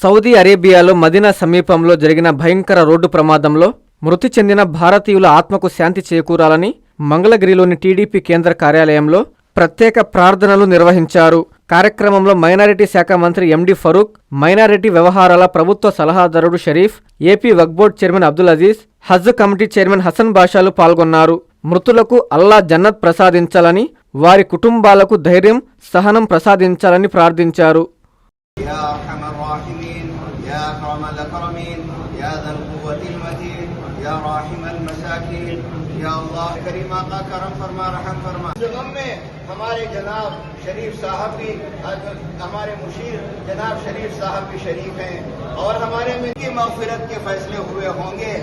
Saudi అరేబియాలో మదీనా సమీపంలో జరిగిన భయంకర రోడ్డు ప్రమాదంలో మృతి చెందిన భారతీయుల ఆత్మకు శాంతి చేకూరాలని మంగళగిరిలోని టీడీపీ కేంద్ర కార్యాలయంలో ప్రత్యేక ప్రార్థనలు నిర్వహించారు. కార్యక్రమంలో మైనారిటీ శాఖ మంత్రి ఎండి ఫరూక్ మైనారిటీ వ్యవహారాల ప్రభుత్వ సలహాదారుడు Sharif AP Waqf board chairman Abdul Aziz Haj committee chairman Hasan బాషాలు పాల్గొన్నారు. మృతులకు అల్లా జన్నత్ ప్రసాదించాలని వారి కుటుంబాలకు ధైర్యం సహనం ప్రసాదించాలని ప్రార్థించారు. يا أكرم الأكرمين يا ذا القوة المتين يا راحم المساكين. या अल्लाह करीम आका करम फरमा रहम फरमा इस गम में हमारे जनाब शरीफ साहब भी हमारे मुशीर जनाब शरीफ साहब भी शरीफ हैं और हमारे में की मगफिरत के फैसले हुए होंगे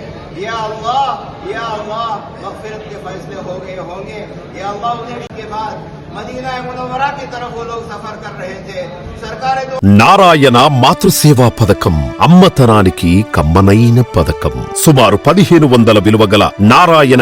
या अल्लाह या अल्लाह मगफिरत के फैसले हो गए होंगे या अल्लाह उन्हें के बाद मदीना मुनवरा की तरफ वो लोग सफर कर रहे थे सरकार दो నారాయణ మాతృసేవా పథకం అమ్మతనానికి కమ్మనైన పథకం సుమారు పదిహేను వందల విలువ గల నారాయణ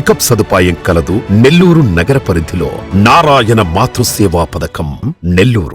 పికప్ సదుపాయం కలదు నెల్లూరు నగర పరిధిలో నారాయణ మాతృసేవా పథకం నెల్లూరు.